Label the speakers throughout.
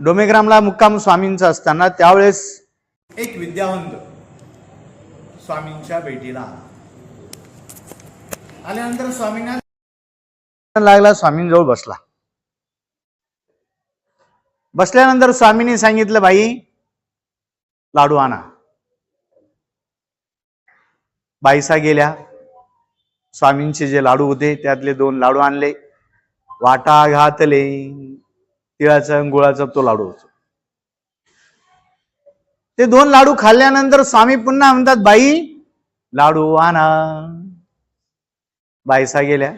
Speaker 1: डोमेग्रामला मुक्काम स्वामींचा असताना त्यावेळेस
Speaker 2: एक विद्यावंत स्वामींच्या भेटीला आला. आल्यानंतर स्वामींना
Speaker 1: लागला स्वामींजवळ बसला. बसल्यानंतर स्वामींनी सांगितलं बाई लाडू आणा. बाईसा गेल्या. स्वामींचे जे लाडू होते त्यातले दोन लाडू आणले. वाटा घातले. तिळाचा आणि गुळाचा तो लाडू होतो. ते दोन लाडू खाल्ल्यानंतर स्वामी पुन्हा म्हणतात बाई लाडू आणा. बायसा गेल्या.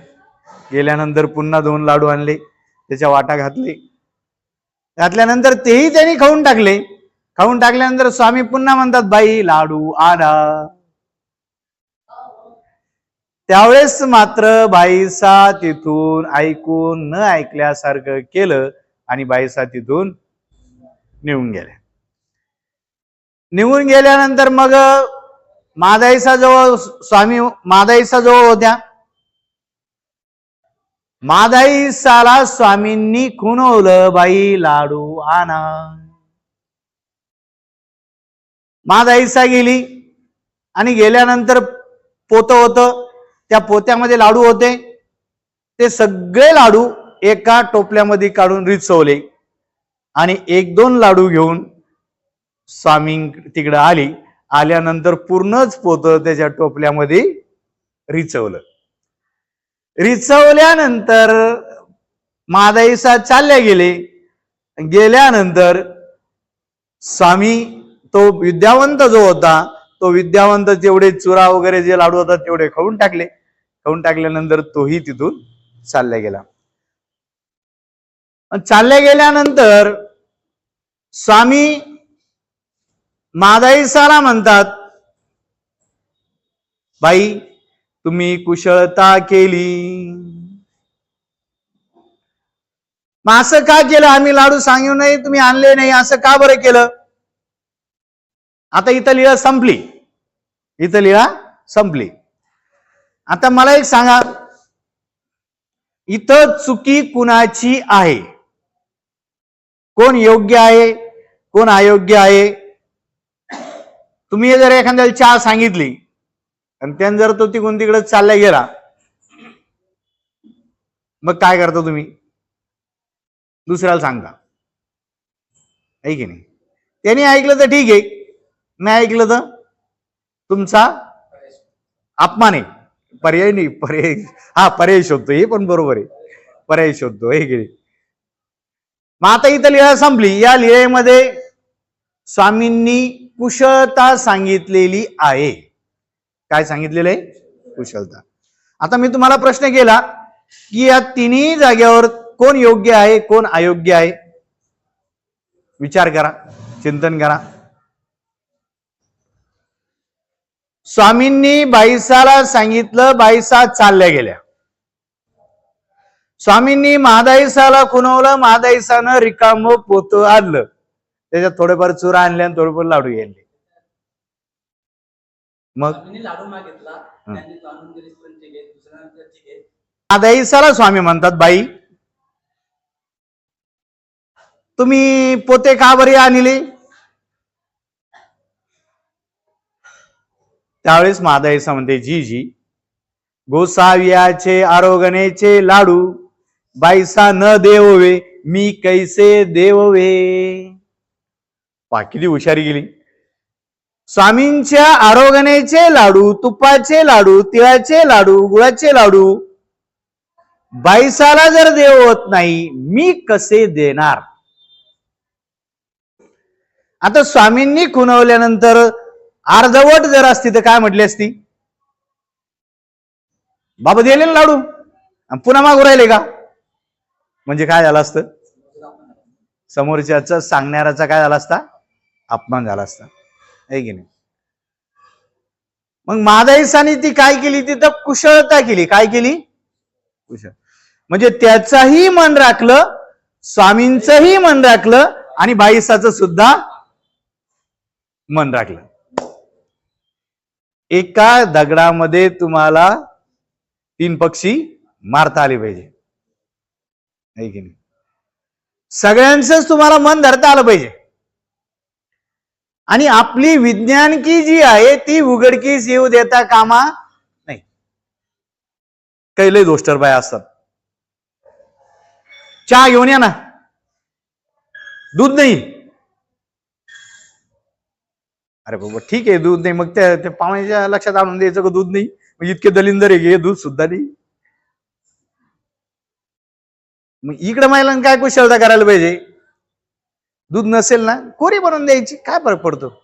Speaker 1: गेल्यानंतर पुन्हा दोन लाडू आणले त्याच्या वाटा घातले. घातल्यानंतर तेही त्यांनी खाऊन टाकले. खाऊन टाकल्यानंतर स्वामी पुन्हा म्हणतात बाई लाडू आणा. त्यावेळेस मात्र बाईसा तिथून ऐकून न ऐकल्यासारखं केलं. आणि बाईसा तिथून निघून गेल्या निघून गेल्यानंतर मग मादाईसा जवळ स्वामी मादाईसा जवळ होत्या. मादाईसाला स्वामींनी खुणवलं बाई लाडू आणा. मादाईसा गेली आणि गेल्यानंतर पोत होतं. त्या पोत्यामध्ये लाडू होते. ते सगळे लाडू एका टोपल्यामध्ये काढून रिचवले. आणि एक दोन लाडू घेऊन स्वामी तिकडं आली. आल्यानंतर पूर्णच पोत त्याच्या टोपल्यामध्ये रिचवलं. रिचवल्यानंतर मादाईसा चालल्या गेले. गेल्यानंतर स्वामी तो विद्यावंत जो होता तो विद्यावंत जेवढे चुरा वगैरे जे लाडू होतात तेवढे खाऊन टाकले. खाऊन टाकल्यानंतर तोही तिथून चालल्या गेला. चालल्या गेल्यानंतर स्वामी मादाईसाला म्हणतात बाई तुम्ही कुशळता केली. मग असं का केलं? आम्ही लाडू सांगू नाही तुम्ही आणले नाही असं का बरं केलं? आता इथं लिळा संपली. इथं लिळा संपली. आता मला एक सांगा इथं चुकी कुणाची आहे? कोण योग्य आहे कोण अयोग्य आहे? तुम्ही जर एखाद्याला चहा सांगितली आणि त्यानं जर तो तिकडून तिकडे चालला गेला मग काय करता तुम्ही? दुसऱ्याला सांगता आहे की नाही? त्याने ऐकलं तर ठीक आहे नाही ऐकलं तर तुमचा अपमान आहे. पर्याय नाही पर्याय हा पर्याय शोधतो हे पण बरोबर आहे. पर्याय शोधतो हे की नाही? मग आता इथं लिहा संपली. या लिळेमध्ये स्वामींनी कुशलता सांगितलेली आहे. काय सांगितलेलं आहे? कुशलता. आता मी तुम्हाला प्रश्न केला की या तिन्ही जागेवर कोण योग्य आहे कोण अयोग्य आहे? विचार करा चिंतन करा. स्वामींनी बाईसाला सांगितलं बाईसा चालल्या गेल्या. स्वामींनी महादाईसाला खुणवलं महादाईसानं रिकाम पोत आणलं. त्याच्यात थोडेफार चुरा आणले आणि थोडेफार लाडू गेले मग? महादाईसाला स्वामी म्हणतात बाई तुम्ही पोते का बरे आणले? त्यावेळेस महादाईसा म्हणते जी जी गोसावियाचे आरोगणेचे लाडू बाईसा न देववे मी कैसे देववे? पाकिली हुशारी गेली. स्वामींच्या आरोगणेचे लाडू तुपाचे लाडू तिळाचे लाडू गुळाचे लाडू. बाईसाला जर देव होत नाही मी कसे देणार? आता स्वामींनी खुनवल्यानंतर अर्धवट जर असती तर काय म्हटली असती? बाबा दिले ना लाडू पुन्हा मागू राहिले का? म्हणजे काय झालं असतं? समोरच्याचा सांगणाऱ्याचा काय झाला असता? अपमान झाला असता. आहे की नाही? मग मादाईसाने ती काय केली? तिथं कुशळता केली. काय केली? कुशळ. म्हणजे त्याचंही मन राखलं स्वामींचंही मन राखलं आणि बाईसाचं सुद्धा मन राखलं. एका दगडामध्ये तुम्हाला तीन पक्षी मारता आले पाहिजे. आहे की नाही? सगळ्यांचंच तुम्हाला मन धरता आलं पाहिजे. आणि आपली विज्ञानकी जी आहे ती उघडकीस येऊ देता कामा नाही. काही लय दोस्टर बाय असतात. चहा घेऊन या ना. दूध नाही. अरे बाबा ठीक आहे दूध नाही. मग त्या पाहुण्याच्या लक्षात आणून द्यायचं का दूध नाही? मग इतके दलिंदर आहे घे दूध सुद्धा नाही. मग इकडे महिलांना काय कुशलता करायला पाहिजे? दूध नसेल ना कोरी बनवून द्यायची काय फरक पडतो?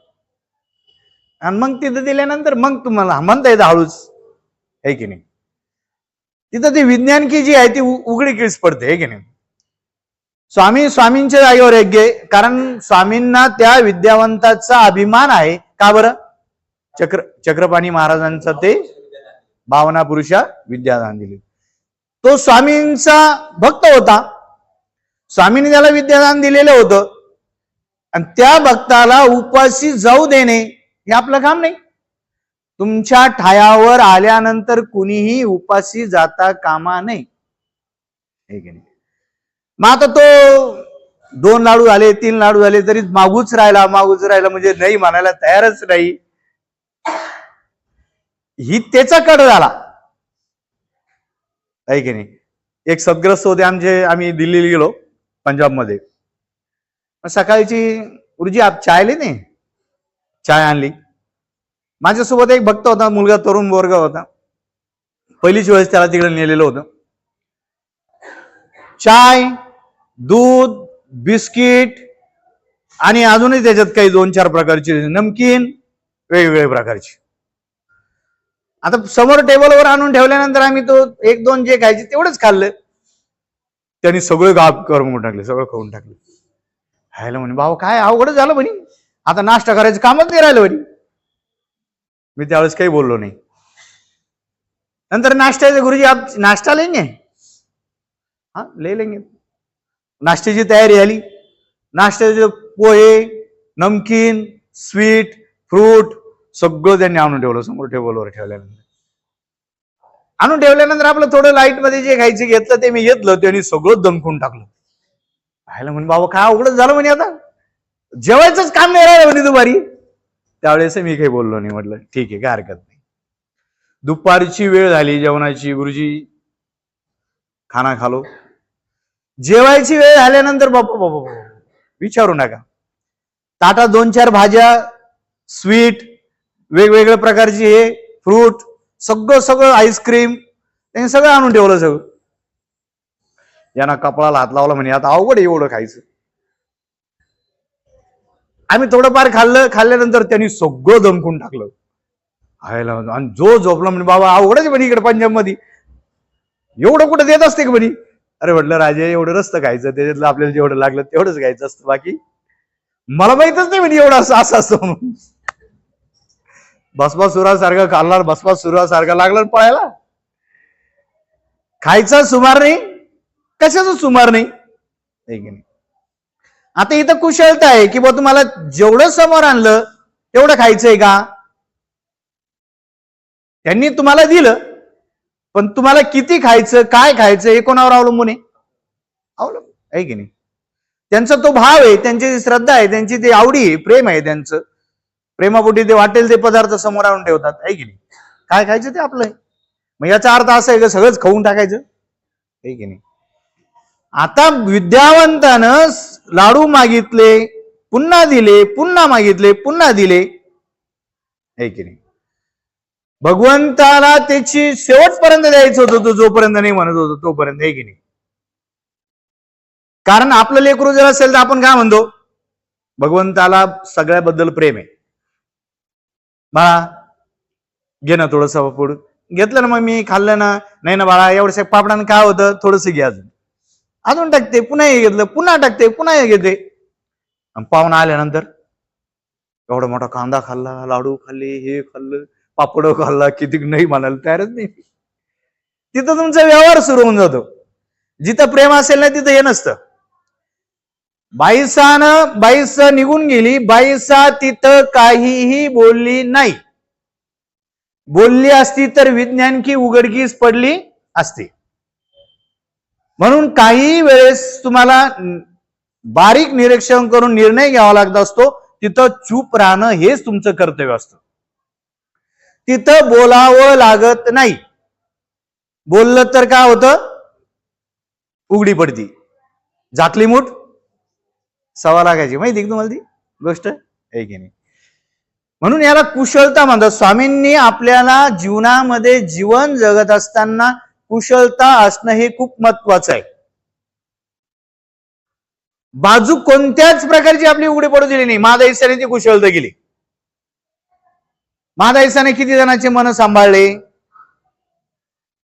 Speaker 1: आणि मग तिथं दिल्यानंतर मग तुम्हाला म्हणता येतं हळूच. आहे की नाही? तिथं ती विज्ञानकी जी आहे ती उ- उघडीकीस पडते आहे की नाही? स्वामी स्वामींच्या जागेवर एक घे कारण स्वामींना त्या विद्यावंताचा अभिमान आहे. का बरं? चक्र चक्रपाणी महाराजांचा ते भावना पुरुषा विद्यादान दिले. तो स्वामींचा भक्त होता. स्वामींनी त्याला विद्यादान दिलेलं होतं. आणि त्या भक्ताला उपाशी जाऊ देणे हे आपलं काम नाही. तुमच्या ठायावर आल्यानंतर कुणीही उपाशी जाता कामा नाही की नाही? मग आता तो दोन लाडू झाले तीन लाडू झाले तरी मागूच राहिला मागूच राहिला म्हणजे नाही म्हणायला तयारच नाही. ही त्याचा कड झाला. आहे की नाही? एक सदग्रस्त होते आमचे आम्ही दिल्लीला गेलो पंजाबमध्ये. सकाळची गुरुजी आप चाय ले नाही? चाय आणली. माझ्यासोबत एक भक्त होता मुलगा तरुण वर्ग होता. पहिलीच वेळेस त्याला तिकडे नेलेलं होतं. चाय दूध बिस्किट आणि अजूनही त्याच्यात काही दोन चार प्रकारची नमकीन वेगवेगळ्या प्रकारची. आता समोर टेबलवर आणून ठेवल्यानंतर आम्ही तो एक दोन जे खायचे तेवढंच खाल्लं. त्यांनी सगळं गाप करून टाकले सगळं खाऊन टाकलं. खायला म्हणे भाऊ काय अवघड झालं म्हणे? आता नाश्ता करायचं कामच नाही राहिलं म्हणे. मी त्यावेळेस काही बोललो नाही. नंतर नाश्त्याचे गुरुजी आप नाश्ता लेंगे? हा ले लेंगे. नाश्त्याची तयारी झाली. नाश्त्याचे पोहे नमकीन स्वीट फ्रूट सगळं त्यांनी आणून ठेवलं समोर टेबलवर ठेवल्यानंतर आणून ठेवल्यानंतर आपलं थोडं लाइटमध्ये जे घ्यायचं घेतलं ते मी घेतलं त्यांनी सगळं दमकून टाकलं पाहिलं म्हणे बाबा काय उघडच झालं म्हणे आता जेवायचंच काम नाही राहिलं म्हणे दुपारी त्यावेळेस मी काही बोललो नाही म्हटलं ठीक आहे काय हरकत नाही दुपारची वेळ झाली जेवणाची गुरुजी खाना खालो जेवायची वेळ झाल्यानंतर बापा बापा विचारू नका ताटा दोन चार भाज्या स्वीट वेगवेगळ्या प्रकारची हे फ्रूट सगळं सगळं आईस्क्रीम त्यांनी सगळं आणून ठेवलं सगळं. यांना कपाळाला हात लावला म्हणे आता अवघड आहे एवढं खायचं. आम्ही थोडंफार खाल्लं खाल्ल्यानंतर त्यांनी सगळं दमकून टाकलं. खायला आणि जो झोपला म्हणे बाबा अवघडच म्हणे इकडे पंजाबमध्ये एवढं कुठं देत असते का म्हणे? अरे म्हटलं राजे एवढं रस्तं खायचं त्याच्यातलं आपल्याला जेवढं लागलं तेवढंच खायचं असतं बाकी. मला माहितच नाही म्हणजे एवढं असं असं असतं म्हणून. बसपा सुरासारखा खाल्ला बसपा पळायला? खायचा सुमार नाही कशाचा सुमार नाही? की नाही? आता इथं कुशलता आहे की बा तुम्हाला जेवढं समोर आणलं तेवढं खायचंय का? त्यांनी तुम्हाला दिलं पण तुम्हाला किती खायचं काय खायचं हे कोणावर अवलंबून आहे? अवलंबून. आहे की नाही? त्यांचा तो भाव आहे त्यांची जी श्रद्धा आहे त्यांची ती आवडी आहे प्रेम आहे त्यांचं. प्रेमापोटी ते वाटेल ते पदार्थ समोर आणून ठेवतात आहे की नाही? काय खायचं ते आपलं? मग याचा अर्थ असा आहे का सगळंच खाऊन टाकायचं आहे की नाही? आता विद्यावंतानं लाडू मागितले पुन्हा दिले पुन्हा मागितले पुन्हा दिले आहे की नाही? भगवंताला त्याची शेवटपर्यंत द्यायचं होतं तो जोपर्यंत नाही म्हणत होतो तोपर्यंत आहे की नाही? कारण आपलं लेकरू जर असेल तर आपण काय म्हणतो? भगवंताला सगळ्याबद्दल प्रेम आहे. बाळा घे ना थोडस पुढं घेतलं ना मग मी खाल्लं ना. नाही ना बाळा एवढ्या पापडानं काय होतं? थोडस घे अजून. अजून टाकते पुन्हा हे घेतलं पुन्हा टाकते पुन्हा हे घेते. आणि पाहुणा आल्यानंतर एवढा मोठा कांदा खाल्ला लाडू खाल्ले हे खाल्लं पापड खाल्ला किती नाही म्हणाल तयारच नाही. तिथं तुमचा व्यवहार सुरू होऊन जातो. जिथं प्रेम असेल ना तिथं हे नसतं. बाईसानं बाईस निघून गेली. बाईसा तिथं काहीही बोलली नाही. बोलली असती तर विज्ञान की उघडकीस पडली असती. म्हणून काही वेळेस तुम्हाला बारीक निरीक्षण करून निर्णय घ्यावा लागत असतो. तिथं चूप राहणं हेच तुमचं कर्तव्य असतं. तिथं बोलावं लागत नाही. बोललं तर काय होतं? उघडी पडती. झाकली मूठ? सवा लागायची माहिती तुम्हाला ती? गोष्ट? आहे की नाही? म्हणून याला कुशलता म्हणतात. स्वामींनी आपल्याला जीवनामध्ये जीवन जगत असताना कुशलता असणं हे खूप महत्वाचं आहे. बाजू कोणत्याच प्रकारची आपली उघडी पडू दिली नाही. माझा ईसाने ती कुशलता केली. माझा ईसाने किती जणांचे मन सांभाळले?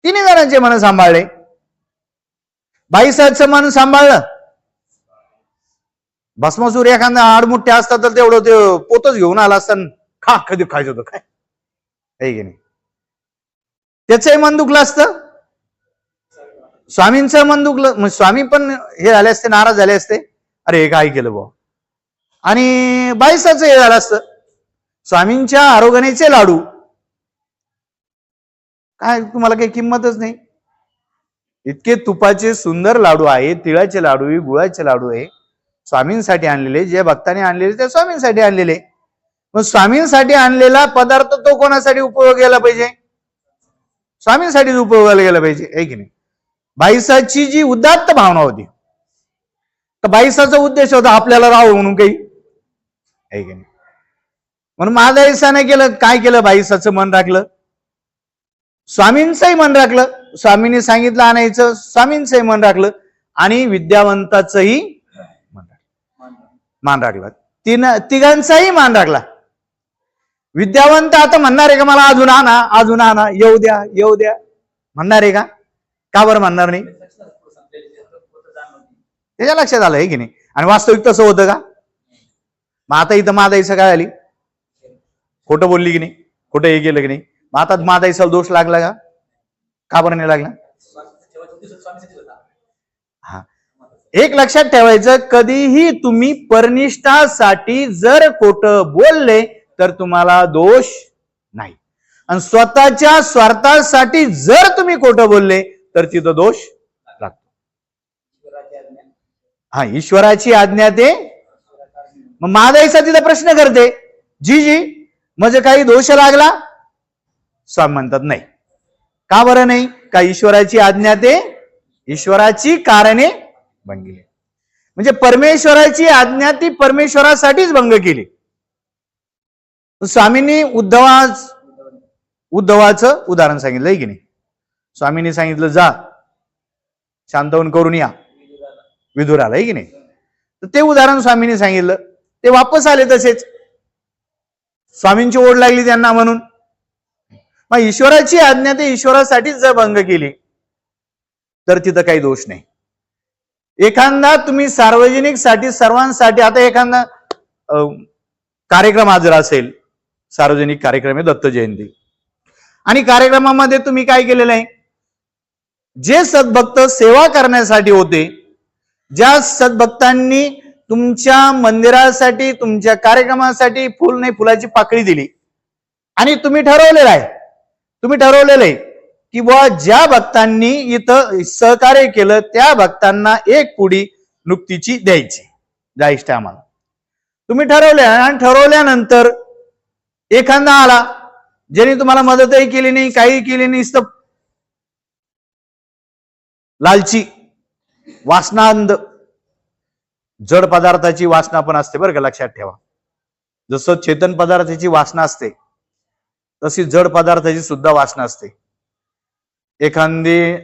Speaker 1: तिन्ही जणांचे मन सांभाळले. बाईसाचं मन सांभाळलं. भस्मासूर एखादा आडमुठ्या असतात तर तेवढं ते पोतच घेऊन आला असतं खा कधी खायचं होतं काय? आहे की नाही? त्याचंही मन दुखलं असतं. स्वामींचं मन दुखलं मग स्वामी पण हे झाले असते नाराज झाले असते. अरे हे काय केलं बा आणि बाईसाचं हे झालं असतं. स्वामींच्या आरोग्याचे लाडू. काय तुम्हाला काही किंमतच नाही? इतके तुपाचे सुंदर लाडू आहे तिळाचे लाडू आहे गुळाचे लाडू आहे. स्वामींसाठी आणलेले जे भक्तांनी आणलेले ते स्वामींसाठी आणलेले. मग स्वामींसाठी आणलेला पदार्थ तो कोणासाठी उपयोग गेला पाहिजे? स्वामींसाठीच उपयोगाला गेला पाहिजे आहे की नाही? बाईसाची जी उदात्त भावना होती तर बाईसाचा उद्देश होता आपल्याला राहावं म्हणून काही आहे की नाही? म्हणून माझा ईसाने केलं काय केलं? बाईसाचं मन राखलं. स्वामींचंही मन राखलं. स्वामींनी सांगितलं आणायचं स्वामींचंही मन राखलं. आणि विद्यावंताचंही मान राखला तीन तिघांचाही मान राखला विद्यावंत आता म्हणणार आहे का मला अजून आणा अजून आणा येऊ द्या येऊ द्या. म्हणणार आहे का? का बरं म्हणणार नाही? त्याच्या लक्षात आलं आहे की नाही? आणि वास्तविक तसं होतं का? मग आता इथं मादाईचं काय आली. खोटं बोलली की नाही? खोटं हे गेलं की नाही? मग आता मादाईचा दोष लागला का? का बरं नाही लागला? एक लक्षात ठेवायचं कधीही तुम्ही परनिष्ठासाठी जर खोट बोलले तर तुम्हाला दोष नाही. आणि स्वतःच्या स्वार्थासाठी जर तुम्ही खोटं बोलले तर तिथं दोष लागतो. हा ईश्वराची आज्ञा ते? मग महादाईचा तिथं प्रश्न करते. जी जी म्हणजे काही दोष लागला? स्वामी म्हणतात नाही. का बरं नाही? का ईश्वराची आज्ञा ते? ईश्वराची कारणे भंगली म्हणजे परमेश्वराची आज्ञा ती परमेश्वरासाठीच भंग केली. स्वामींनी उद्धवा उद्धवाचं उदाहरण सांगितलंय की नाही? स्वामींनी सांगितलं जा शांतवन करून या. विधुराला आलाय की नाही? तर ते उदाहरण स्वामींनी सांगितलं. ते वापस आले तसेच. स्वामींची ओढ लागली त्यांना म्हणून. मग ईश्वराची आज्ञा ते ईश्वरासाठीच जर भंग केली तर तिथं काही दोष नाही. एखादा तुम्ही सार्वजनिकसाठी सर्वांसाठी आता एखादा कार्यक्रम हजर असेल सार्वजनिक कार्यक्रम आहे दत्त जयंती. आणि कार्यक्रमामध्ये तुम्ही काय केलेलं आहे? जे सद्भक्त सेवा करण्यासाठी होते ज्या सद्भक्तांनी तुमच्या मंदिरासाठी तुमच्या कार्यक्रमासाठी फुल नाही फुलाची पाकळी दिली. आणि तुम्ही ठरवलेलं आहे. तुम्ही ठरवलेलं आहे. किंवा ज्या भक्तांनी इथं सहकार्य केलं त्या भक्तांना एक पुडी नुकतीची द्यायची. जायष्ट आम्हाला. तुम्ही ठरवल्या आणि ठरवल्यानंतर एखादा आला ज्याने तुम्हाला मदतही केली नाही काही केली नाही नुसतं लालची वासनांद जड पदार्थाची वासना पण असते बरं का लक्षात ठेवा. जसं चेतन पदार्थाची वासना असते तशी जड पदार्थाची सुद्धा वासना असते. एखादी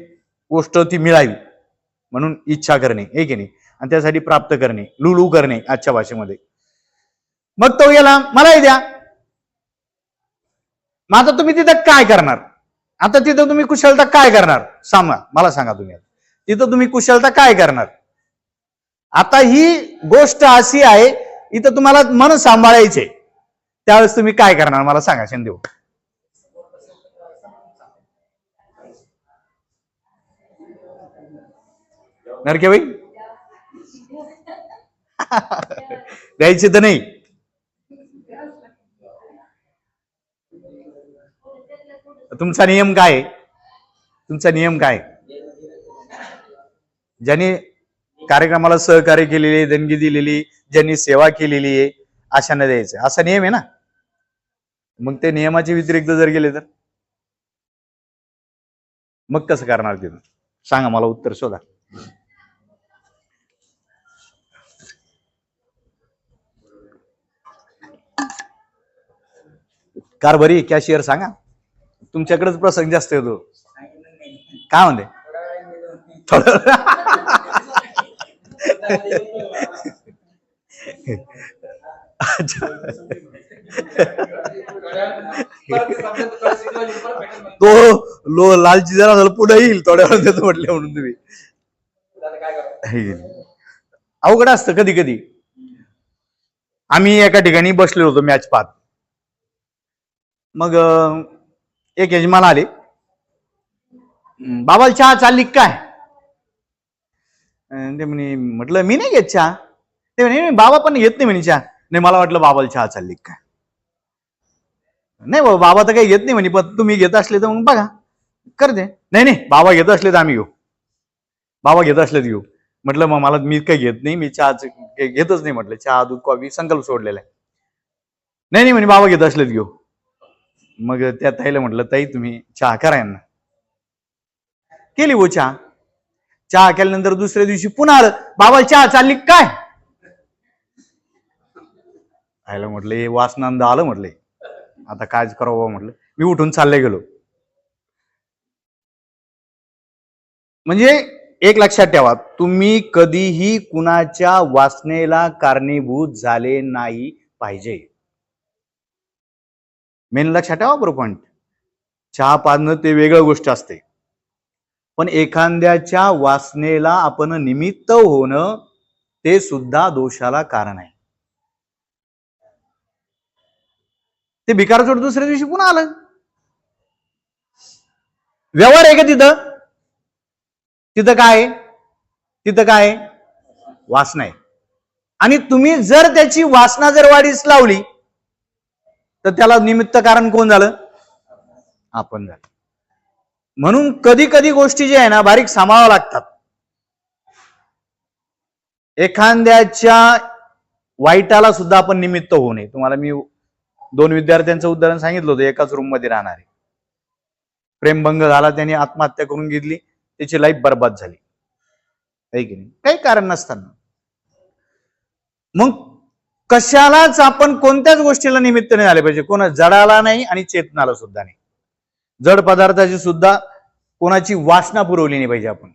Speaker 1: गोष्ट ती मिळावी म्हणून इच्छा करणे हे की नाही? आणि त्यासाठी प्राप्त करणे लुलू करणे आजच्या भाषेमध्ये. मग तो गेला मलाही द्या. मग आता तुम्ही तिथं काय करणार? आता तिथं तुम्ही कुशलता काय करणार? सांगा मला सांगा तुम्ही. तिथं तुम्ही कुशलता काय करणार? आता ही गोष्ट अशी आहे इथं तुम्हाला मन सांभाळायचे त्यावेळेस तुम्ही काय करणार? मला सांगा शिंदेऊ नरके भाई द्यायचे तर नाही. तुमचा नियम काय? तुमचा नियम काय? ज्यांनी ज्याने कार्यक्रमाला सहकार्य केलेली देणगी दिलेली ज्यांनी सेवा केलेली आहे अशांना द्यायचं. असा नियम आहे ना? मग ते नियमाचे व्यतिरिक्त जर गेले तर? मग कसं करणार तिथं? सांगा मला उत्तर शोधा. कारभारी कॅशियर सांगा. तुमच्याकडेच प्रसंग जास्त येतो. काय म्हणते? तो लो लालची जरा झालं पुढे येईल थोड्या वेळ देतो म्हटलं म्हणून तुम्ही. अवघड असतं कधी कधी. आम्ही एका ठिकाणी बसलेलो होतो मॅच पाहत. मग एक यजमान आले. बाबा बाबाला चहा चालली काय? ते म्हणे म्हटलं मी नाही घेत चहा. ते म्हणे बाबा पण घेत नाही म्हणे चहा. नाही मला वाटलं बाबाला चहा चालली काय? नाही बाबा बाबा तर काही घेत नाही म्हणे पण तुम्ही घेत असले तर मग बघा. करते नाही नाही बाबा घेत असले तर आम्ही घेऊ. बाबा घेत असले तर घेऊ. म्हटलं मग मला मी काही घेत नाही मी चहाच घेतच नाही म्हटलं. चहा दूध कॉफी संकल्प सोडलेला आहे. नाही नाही म्हणे बाबा घेत असलेत घेऊ. मग त्या ताईला म्हटलं ताई तुम्ही चहा करा यांना. केली वो चहा. चहा केल्यानंतर दुसऱ्या दिवशी पुन्हा आलं बाबा चहा चालली काय? आयला म्हटलं हे वासनांद आलं म्हटलं. आता काय करावं म्हटलं. मी उठून चालले गेलो. म्हणजे एक लक्षात ठेवा तुम्ही कधीही कुणाच्या वासनेला कारणीभूत झाले नाही पाहिजे. मेन लक्षात ठेवा बरोबर. पॉईंट चहा पाजणं ते वेगळं गोष्ट असते. पण एखाद्याच्या वासनेला आपण निमित्त होणं ते सुद्धा दोषाला कारण आहे. ते भिकारचोट दुसऱ्या दिवशी पुन्हा आलं. व्यवहार आहे का तिथं? तिथं काय तिथं काय वासना आहे. आणि तुम्ही जर त्याची वासना जर वाढीस लावली तर त्याला निमित्त कारण कोण झालं? आपण झालं. म्हणून कधी कधी गोष्टी ज्या आहे ना बारीक सांभाळाव्या लागतात. एखाद्याच्या वाईटाला सुद्धा आपण निमित्त होऊ नये. तुम्हाला मी दोन विद्यार्थ्यांचं उदाहरण सांगितलं होतं एकाच रूममध्ये राहणारे. प्रेमभंग झाला त्यांनी आत्महत्या करून घेतली त्याची लाईफ बर्बाद झाली. आहे की नाही? काही कारण नसताना. मग कशालाच आपण कोणत्याच गोष्टीला निमित्त नाही झाले पाहिजे. कोणा जडाला नाही आणि चेतनाला सुद्धा नाही. जड पदार्थाची सुद्धा कोणाची वासना पुरवली नाही पाहिजे आपण.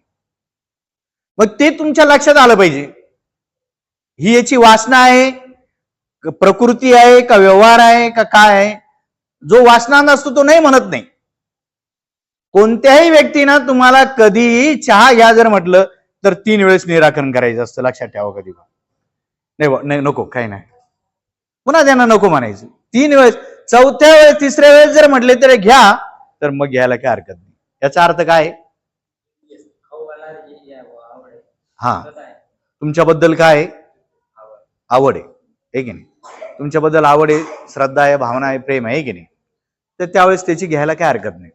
Speaker 1: मग ते तुमच्या लक्षात आलं पाहिजे. ही याची वासना आहे प्रकृती आहे का व्यवहार आहे का काय आहे? जो वासना नसतो तो नाही म्हणत नाही. कोणत्याही व्यक्तीनं तुम्हाला कधीही चहा घ्या जर म्हटलं तर तीन वेळेस निराकरण करायचं असतं. लक्षात ठेवा कधी पण. नाही नाही नको काही नाही. पुन्हा त्यांना नको म्हणायचं. तीन वेळेस चौथ्या वेळेस तिसऱ्या वेळेस जर म्हटले तर घ्या तर मग घ्यायला काय हरकत नाही. याचा अर्थ काय? आहे? हा. तुमच्याबद्दल काय
Speaker 3: आवड.
Speaker 1: आहे. की नाही? तुमच्याबद्दल आवड आहे श्रद्धा आहे भावना आहे प्रेम आहे की नाही? तर त्यावेळेस त्याची घ्यायला काय हरकत नाही?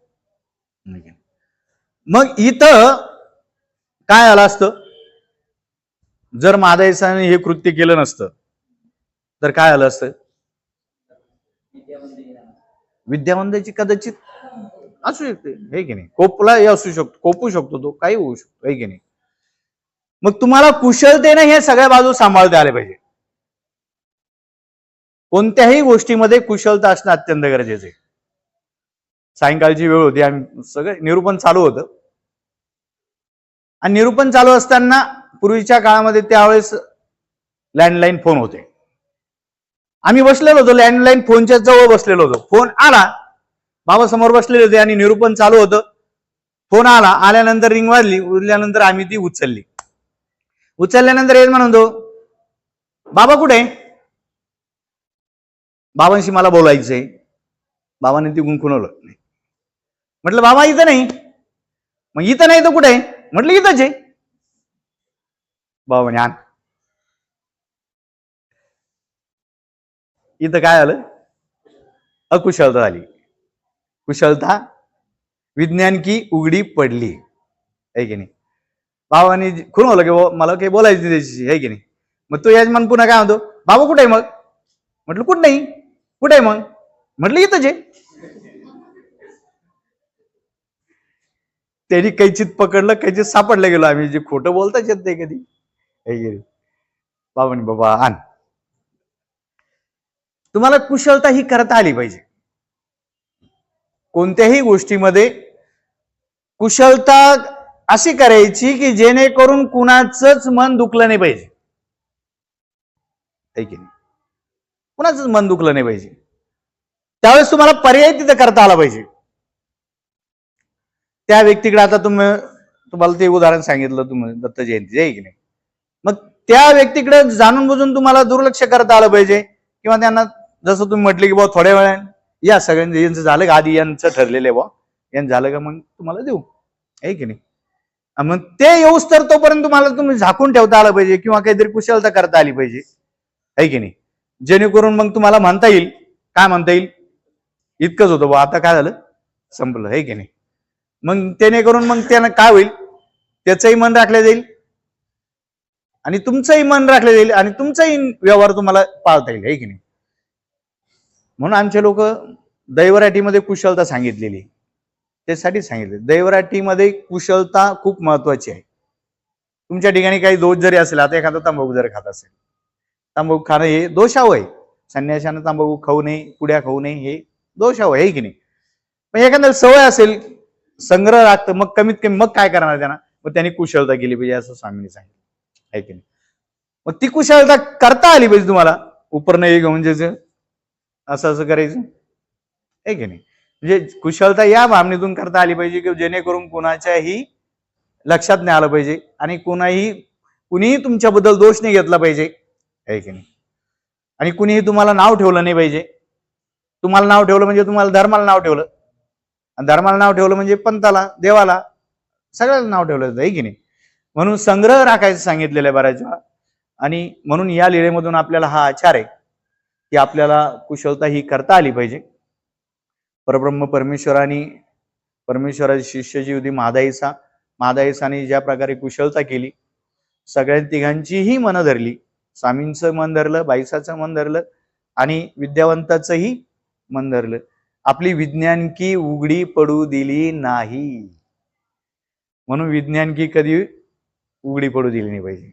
Speaker 1: मग इथं काय आलं असतं? जर मादाईसाने हे कृत्य केलं नसतं तर काय आलं असतं?
Speaker 3: विद्यावंत
Speaker 1: विद्यावंताची कदाचित असू शकते हे की नाही? कोपला हे असू शकतो कोपू शकतो तो काही होऊ शकतो हे की नाही? मग तुम्हाला कुशलतेने हे सगळ्या बाजू सांभाळता आले पाहिजे. कोणत्याही गोष्टीमध्ये कुशलता असणं अत्यंत गरजेचं आहे. सायंकाळची वेळ होती आम्ही सगळं निरूपण चालू होतं. आणि निरूपण चालू असताना पूर्वीच्या काळामध्ये त्यावेळेस लँडलाईन फोन होते. आम्ही बसलेलो होतो लँडलाईन फोनच्या जवळ बसलेलो होतो. फोन आला बाबा समोर बसलेले होते आणि निरूपण चालू होतं. फोन आला आल्यानंतर रिंग वाजली उरल्यानंतर आम्ही ती उचलली. उचलल्यानंतर येत म्हणतो बाबा कुठे आहे?" बाबांशी मला बोलायचंय. बाबाने ती गुंखुनवलं नाही म्हटलं बाबा इथं नाही. मग इथं नाही तर कुठे आहे? म्हटलं इथंच आहे. बाबा म्हणे आण. इथं काय आलं? अकुशलता झाली. कुशलता विज्ञान की उघडी पडली. आहे की नाही? भावानी होलं की मला काही बोलायचं नाही त्याच्याशी आहे की नाही? मग तो यजमान पुन्हा काय म्हणतो? बाबा कुठे आहे मग? म्हटलं कुठं नाही. कुठे आहे मग? म्हटलं इथं जे त्यांनी कैचित पकडलं कैचित सापडलं गेलो आम्ही. जे खोटं बोलताच येत नाही कधी? आहे बाबांनी बाबा आण तुम्हाला कुशलता ही करता आली पाहिजे। कोणत्याही गोष्टीमध्ये कुशलता अशी करायची की जेणेकरून कुणाचंच मन दुखलं नाही पाहिजे। की नाही? कुणाचंच मन दुखलं नाही पाहिजे। त्यावेळेस तुम्हाला पर्याय तिथं करता आला पाहिजे। त्या व्यक्तीकडे आता तुम्ही तुम्हाला ते उदाहरण सांगितलं तुम्ही दत्त जयंती आहे की नाही? मग त्या व्यक्तीकडे जाणून बुजून तुम्हाला दुर्लक्ष करता आलं पाहिजे. किंवा त्यांना जसं तुम्ही म्हटले की बाबा थोड्या वेळाने. या सगळ्यांचं यांचं झालं का? आधी यांचं ठरलेलं आहे बा यांचं झालं का? मग तुम्हाला देऊ. आहे की नाही? मग ते येऊस तर तोपर्यंत तुम्हाला तुम्ही झाकून ठेवता आलं पाहिजे किंवा काहीतरी कुशलता करता आली पाहिजे. आहे की नाही? जेणेकरून मग तुम्हाला म्हणता येईल. काय म्हणता येईल? इतकंच होतं बा आता काय झालं? संपलं. आहे की नाही? मग त्याने करून मग त्यानं काय होईल? त्याचंही मन राखलं जाईल. आणि तुमचंही मन राखलं जाईल आणि तुमचाही व्यवहार तुम्हाला पाळता येईल आहे की नाही? म्हणून आमचे लोक दैवराटीमध्ये कुशलता सांगितलेली त्यासाठी सांगितले. दैवराटीमध्ये कुशलता खूप महत्वाची आहे. तुमच्या ठिकाणी काही दोष जरी असेल आता एखादा तंबाखू जर खात असेल तांबाखू खाणं हे दोषाव आहे. संन्याशानं तंबाखू खाऊ नये पुड्या खाऊ नये हे दोषाव आहे की नाही? पण एखाद्याला सवय असेल संग्रह राखतं मग कमीत कमी मग काय करणार त्यांना? मग त्यांनी कुशलता केली पाहिजे असं स्वामींनी सांगितलं. आहे की नाही? मग ती कुशलता करता आली पाहिजे तुम्हाला. उपरणं घेऊन जायचं. असं असं करायचं. आहे की नाही? म्हणजे कुशलता या भावनेतून करता आली पाहिजे की जेणेकरून कोणाच्याही लक्षात नाही आलं पाहिजे आणि कुणाही कुणीही तुमच्याबद्दल दोष नाही घेतला पाहिजे. आहे की नाही? आणि कुणीही तुम्हाला नाव ठेवलं नाही पाहिजे. तुम्हाला नाव ठेवलं म्हणजे तुम्हाला धर्माला नाव ठेवलं. आणि धर्माला नाव ठेवलं म्हणजे पंथाला देवाला सगळ्याला नाव ठेवलं जातं. आहे की नाही? म्हणून संग्रह राखायचं सांगितलेलं आहे बऱ्याच वेळा. आणि म्हणून या लिळेमधून आपल्याला हा आचार आहे की आपल्याला कुशलता ही करता आली पाहिजे. परब्रह्म परमेश्वराने परमेश्वराची शिष्य जी होती मादाईसा मादाईसाने ज्या प्रकारे कुशलता केली सगळ्या तिघांचीही मनं धरली. स्वामींचं मन धरलं बाईसाचं मन धरलं आणि विद्यावंताचंही मन धरलं. आपली विज्ञानकी उघडी पडू दिली नाही. म्हणून विज्ञानकी कधी उघडी पडू दिली नाही पाहिजे.